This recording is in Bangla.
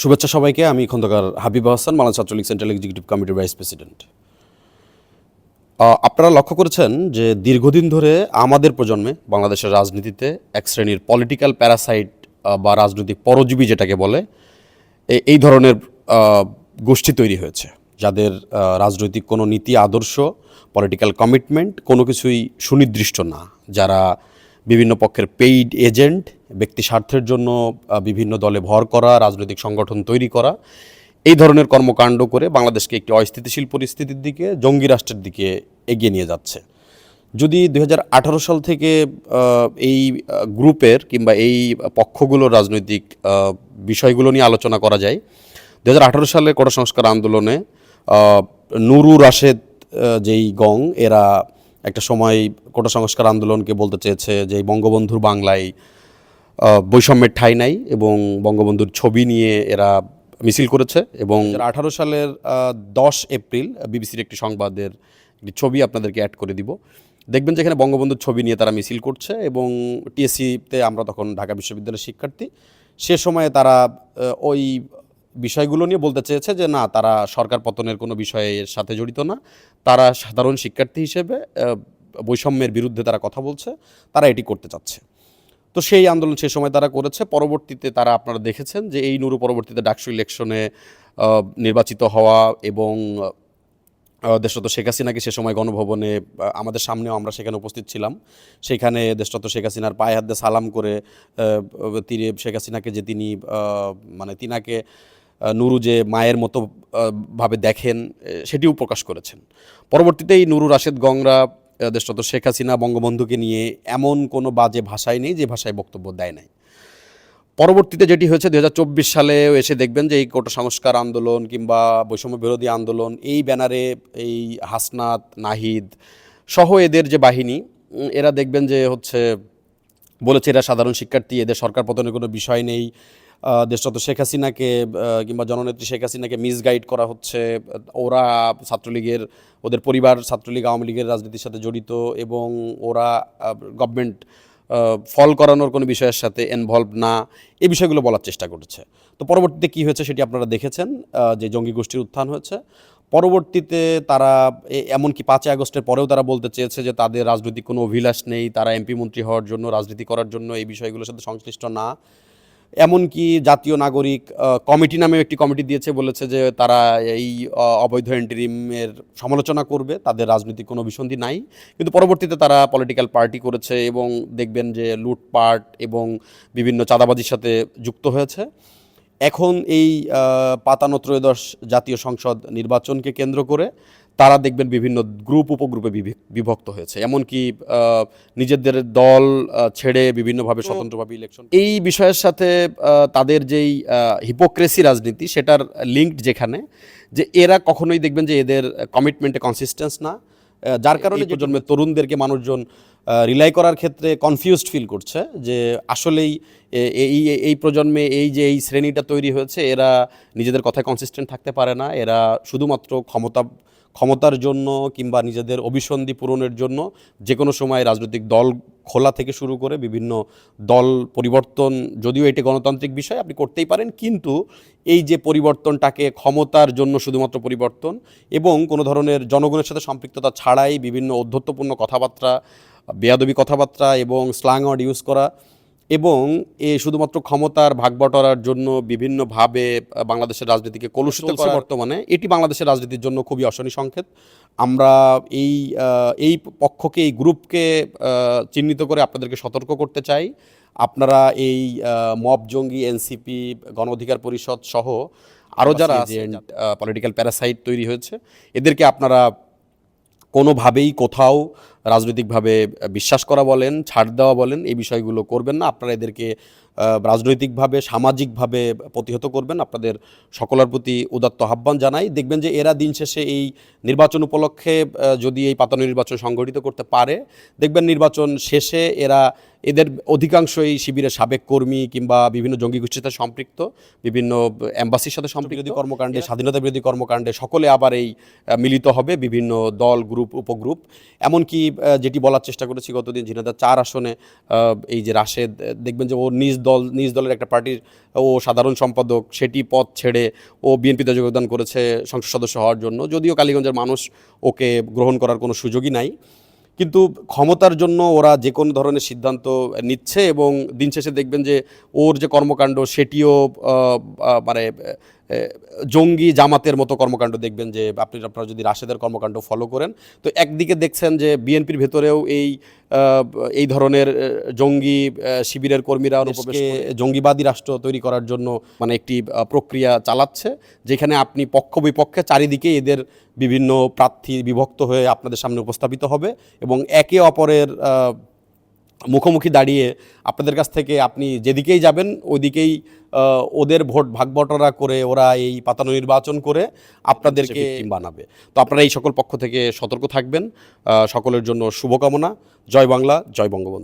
শুভেচ্ছা সবাইকে। আমি খন্দকার হাবিব হাসান মালান ছাত্রলীগ সেন্ট্রাল এক্সিকিউটিভ কমিটির ভাইস প্রেসিডেন্ট। আপনারা লক্ষ্য করেছেন যে দীর্ঘদিন ধরে আমাদের প্রজন্মে বাংলাদেশের রাজনীতিতে এক শ্রেণির পলিটিক্যাল প্যারাসাইট বা রাজনৈতিক পরজীবী যেটাকে বলে এই ধরনের গোষ্ঠী তৈরি হয়েছে, যাদের রাজনৈতিক কোনো নীতি, আদর্শ পলিটিক্যাল কমিটমেন্ট কোনো কিছুই সুনির্দিষ্ট না। যারা বিভিন্ন পক্ষের পেইড এজেন্ট ব্যক্তি স্বার্থের জন্য বিভিন্ন দলে ভর করা, রাজনৈতিক সংগঠন তৈরি করা, এই ধরনের কর্মকাণ্ড করে বাংলাদেশকে একটি অস্থিতিশীল পরিস্থিতির দিকে, জঙ্গি রাষ্ট্রের দিকে এগিয়ে নিয়ে যাচ্ছে। যদি দু হাজার আঠেরো সাল থেকে এই গ্রুপের কিংবা এই পক্ষগুলোর রাজনৈতিক বিষয়গুলো নিয়ে আলোচনা করা যায় দু হাজার আঠেরো সালে কোটা সংস্কার আন্দোলনে নুরু রাশেদ যেই গং, এরা একটা সময় কোটা সংস্কার আন্দোলনকে বলতে চেয়েছে যে বঙ্গবন্ধুর বাংলায় বৈষম্যের ঠাঁই নাই এবং বঙ্গবন্ধুর ছবি নিয়ে এরা মিছিল করেছে এবং আঠারো সালের দশ এপ্রিল বিবিসির একটি সংবাদের একটি ছবি আপনাদেরকে অ্যাড করে দিব। দেখবেন যেখানে বঙ্গবন্ধুর ছবি নিয়ে তারা মিছিল করছে এবং টিএসসিতে আমরা তখন ঢাকা বিশ্ববিদ্যালয়ের শিক্ষার্থী। সে সময়ে তারা ওই বিষয়গুলো নিয়ে বলতে চেয়েছে যে, না, তারা সরকার পতনের কোনো বিষয়ের সাথে জড়িত না। তারা সাধারণ শিক্ষার্থী হিসেবে বৈষম্যের বিরুদ্ধে তারা কথা বলছে। তারা এটি করতে চাচ্ছে। তো সেই আন্দোলন সে সময় তারা করেছে। পরবর্তীতে তারা আপনারা দেখেছেন যে, এই নুরু পরবর্তীতে ডাকসু ইলেকশনে নির্বাচিত হওয়া এবং দেশরত শেখ হাসিনাকে সে সময় গণভবনে আমাদের সামনেও আমরা সেখানে উপস্থিত ছিলাম। সেখানে দেশরত শেখ হাসিনার পায়ে হাত দিয়ে সালাম করে তিনি শেখ হাসিনাকে যে তিনি মানে তিনাকে নুরু যে মায়ের মতো ভাবে দেখেন সেটিও প্রকাশ করেছেন। পরবর্তীতে এই নুরু, রাশেদ গংরা দেশরত শেখ হাসিনা, বঙ্গবন্ধুকে নিয়ে এমন কোনো বাজে ভাষায় নেই যে ভাষায় বক্তব্য দেয় নাই। পরবর্তীতে যেটি হয়েছে, দুহাজার চব্বিশ সালে এসে দেখবেন যে এই কোটা সংস্কার আন্দোলন কিংবা বৈষম্য বিরোধী আন্দোলন, এই ব্যানারে এই হাসনাত, নাহিদ সহ এদের যে বাহিনী এরা দেখবেন যে হচ্ছে বলেছে এরা সাধারণ শিক্ষার্থী, এদের সরকার পতনের কোনো বিষয় নেই। দেশরত শেখ হাসিনাকে কিংবা জননেত্রী শেখ হাসিনাকে মিসগাইড করা হচ্ছে। ওরা ছাত্রলীগের, ওদের পরিবার ছাত্রলীগ, আওয়ামী লীগের রাজনীতির সাথে জড়িত এবং ওরা গভর্নমেন্ট ফল করানোর কোনো বিষয়ের সাথে ইনভলভ না। এই বিষয়গুলো বলার চেষ্টা করেছে। তো পরবর্তীতে কী হয়েছে সেটি আপনারা দেখেছেন যে জঙ্গি গোষ্ঠীর উত্থান হয়েছে। পরবর্তীতে তারা এমনকি পাঁচই আগস্টের পরেও তারা বলতে চেয়েছে যে তাদের রাজনৈতিক কোনো অভিলাষ নেই, তারা এমপি মন্ত্রী হওয়ার জন্য, রাজনীতি করার জন্য এই বিষয়গুলোর সাথে সংশ্লিষ্ট না। এমনকি জাতীয় নাগরিক কমিটি নামেও একটি কমিটি দিয়েছে, বলেছে যে তারা এই অবৈধ এন্ট্রিমের সমালোচনা করবে, তাদের রাজনৈতিক কোনো অভিসন্ধি নাই। কিন্তু পরবর্তীতে তারা পলিটিক্যাল পার্টি করেছে এবং দেখবেন যে লুটপাট এবং বিভিন্ন চাঁদাবাজির সাথে যুক্ত হয়েছে। এখন এই পাতানো ত্রয়োদশ জাতীয় সংসদ নির্বাচনকে কেন্দ্র করে তারা দেখবেন বিভিন্ন গ্রুপ উপগ্রুপে বিভি- বিভক্ত হয়েছে। এমনকি নিজেদের দল ছেড়ে বিভিন্নভাবে স্বতন্ত্রভাবে ইলেকশন এই বিষয়ের সাথে তাদের যেই হিপোক্রেসি রাজনীতি সেটার লিঙ্কড যেখানে যে এরা কখনোই দেখবেন যে এদের কমিটমেন্টে কনসিস্টেন্স না যার কারণে প্রজন্মের তরুণদেরকে মানুষজন রিলাই করার ক্ষেত্রে কনফিউজড ফিল করছে যে আসলেই এই এই- এই প্রজন্মে এই যে এই শ্রেণীটা তৈরি হয়েছে এরা নিজেদের কথায় কনসিস্টেন্ট থাকতে পারে না এরা শুধুমাত্র ক্ষমতা ক্ষমতার জন্য কিংবা নিজেদের অভিসন্ধি পূরণের জন্য যে কোনো সময় রাজনৈতিক দল খোলা থেকে শুরু করে বিভিন্ন দল পরিবর্তন, যদিও এটি গণতান্ত্রিক বিষয়, আপনি করতেই পারেন, কিন্তু এই যে পরিবর্তনটাকে ক্ষমতার জন্য শুধুমাত্র পরিবর্তন এবং কোনো ধরনের জনগণের সাথে সম্পৃক্ততা ছাড়াই বিভিন্ন অধ্যত্বপূর্ণ কথাবার্তা, বেয়াদবি কথাবার্তা এবং স্লাং ওয়ার্ড ইউজ করা এবং এ শুধুমাত্র ক্ষমতার ভাগবটরার জন্য বিভিন্নভাবে বাংলাদেশের রাজনীতিকে কলুষিত করা বর্তমানে। এটি বাংলাদেশের রাজনীতির জন্য খুবই অশনি সংকেত। আমরা এই এই পক্ষকে এই গ্রুপকে চিহ্নিত করে আপনাদেরকে সতর্ক করতে চাই। আপনারা এই মব জঙ্গি এনসিপি গণ অধিকার পরিষদ সহ আরও যারা পলিটিক্যাল প্যারাসাইট তৈরি হয়েছে এদেরকে আপনারা কোনোভাবেই কোথাও রাজনৈতিকভাবে বিশ্বাস করা বলেন ছাড় দেওয়া বলেন এই বিষয়গুলো করবেন না। আপনারা এদেরকে রাজনৈতিকভাবে সামাজিকভাবে প্রতিহত করবেন। আপনাদের সকলের প্রতি উদাত্ত আহ্বান জানাই। দেখবেন যে এরা দিন শেষে এই নির্বাচন উপলক্ষে যদি এই পাতানো নির্বাচন সংগঠিত করতে পারে দেখবেন নির্বাচন শেষে এরা এদের অধিকাংশই শিবিরের সাবেক কর্মী কিংবা বিভিন্ন জঙ্গি গোষ্ঠীর সাথে সম্পৃক্ত বিভিন্ন অ্যাম্বাসির সাথে সম্পৃক্ত কর্মকাণ্ডে স্বাধীনতা বিরোধী কর্মকাণ্ডে সকলে আবার এই মিলিত হবে বিভিন্ন দল গ্রুপ উপগ্রুপ। এমনকি যেটি বলার চেষ্টা করেছি গতদিন, ঝিনাদা চার আসনে এই যে রাশেদ দেখবেন যে ও নিজ দল, নিজ দলের একটা পার্টির, ও সাধারণ সম্পাদক, সেটি পদ ছেড়ে ও বিএনপিতে যোগদান করেছে সংসদ সদস্য হওয়ার জন্য। যদিও কালীগঞ্জের মানুষ ওকে গ্রহণ করার কোনো সুযোগই নাই, কিন্তু ক্ষমতার জন্য ওরা যে কোনো ধরনের সিদ্ধান্ত নিচ্ছে এবং দিন শেষে দেখবেন যে ওর যে কর্মকাণ্ড, সেটিও মানে জঙ্গি জামাতের মতো কর্মকাণ্ড দেখবেন যে আপনি আপনারা যদি রাশেদের কর্মকাণ্ড ফলো করেন তো একদিকে দেখছেন যে বিএনপির ভেতরেও এই এই ধরনের জঙ্গি শিবিরের কর্মীরা জঙ্গিবাদী রাষ্ট্র তৈরি করার জন্য মানে একটি প্রক্রিয়া চালাচ্ছে যেখানে আপনি পক্ষ বিপক্ষে চারিদিকে এদের বিভিন্ন প্রার্থী বিভক্ত হয়ে আপনাদের সামনে উপস্থাপিত হবে এবং একে অপরের মুখোমুখি দাঁড়িয়ে আপনাদের কাছ থেকে আপনি যেদিকেই যাবেন ওইদিকেই ওদের ভোট ভাগবটরা করে ওরা এই পাতানো নির্বাচন করে আপনাদেরকে বানাবে। তো আপনারা এই সকল পক্ষ থেকে সতর্ক থাকবেন। সকলের জন্য শুভকামনা। জয় বাংলা জয় বঙ্গবন্ধু।